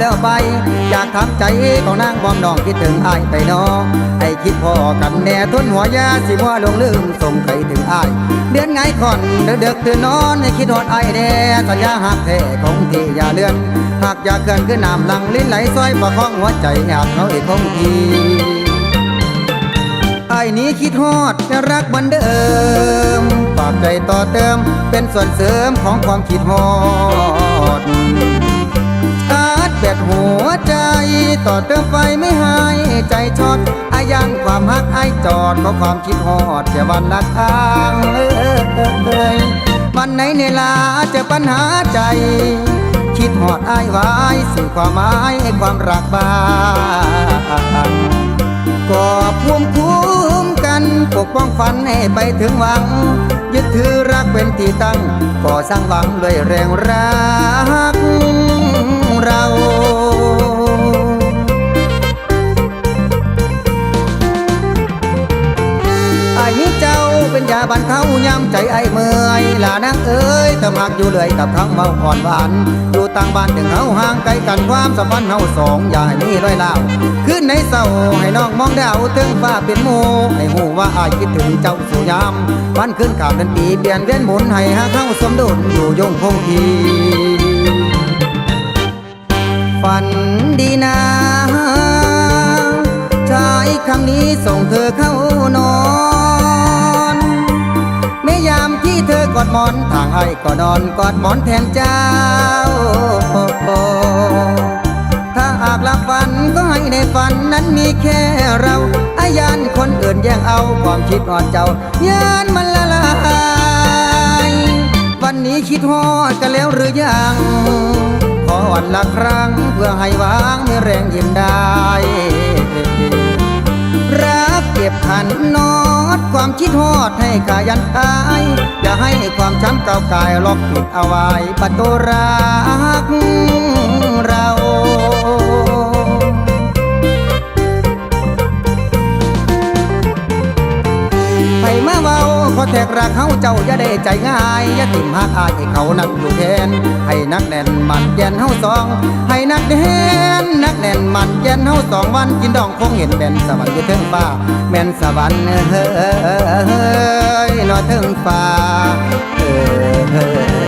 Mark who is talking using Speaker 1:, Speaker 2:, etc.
Speaker 1: แล้วไป อยากทำใจของนางบอมน้องคิดถึงอายไปนอไอ้คิดพอกันแน่ทุนหัวยาสิมัวลงลืมส่งใครถึงอาย เดือนไงคอนเด็กเด็กตื่นนอนให้คิดฮอดไอแน่สัญญาหักแท้คงที่อย่าเลื่อน หากอย่าเกินคือน้ำลังลิ้นไหลซอยประคองหัวใจอยากเขาอีกคงทีไอ้นี้คิดฮอดจะรักเหมือนเดิม ฝากใจต่อเติม เป็นส่วนเสริมของความคิดฮอด อาดแบดหัวใจต่อเติมไฟไม่หายใจช็อตอายังความฮักไอจอดเพราะความคิดฮอดแต่วันละทางเอ้ยวันไหนเนลาเจอปัญหาใจ คิดฮอดไอายไว้สื่อความหมายความรักบ้าง กป้องฝันให้ไปถึงหวัง ยึดถือรักเป็นที่ตั้งก่อสร้างหวังด้วยแรงรักเราไอ้เจ้าเป็นยาบันเขายำใจไอ้เมื่อ ลานางเอ้ยตำหักอยู่เลยกับทั้งเมาอ่อนหวาน อยู่ต่างบ้านถึงเฮาห่างไกลกันความสัมพันธ์เฮาสองอย่าให้มีรอยเล่าขึ้นในเศร้าให้น้องมองดาวถึงฟ้าเป็นหมูให้หูว่าอายคิดถึงเจ้าสุยามวันขึ้นข่าวเดือนปีเปลี่ยนเวียนหมุนให้หาเข้าสมดุลอยู่ยงคงที มอนทางไอ้ก็นอนกอดหมอนแทนเจ้า ถ้าหากหลับฝันก็ให้ในฝันนั้นมีแค่เราอายันคนอื่นแย่งเอาความคิดอ่อนเจ้ายานมันละลายวันนี้คิดฮอดกันแล้วหรือยังขอวันละครั้งเพื่อให้วางมีแรงยิ้มได้รักเก็บขันนอดความคิดฮอดให้ขายันตายอย่าให้ เก้ากายล็อกปิดเอาไว้ประตูรักเรา ขอแทกรักเขาเจ้าอย่าได้ใจง่าย อย่าติ่มหักอายให้เขานักอยู่แทน ให้นักแน่นมันแกนเฮาสอง ให้นักแน่นนักแน่นมันแกนเฮาสองวันกินดองคงเห็นแม่นสวรรค์อยู่เทิงฟ้า แม่นสวรรค์เฮ้ยนอเทิงฟ้าเฮ้ย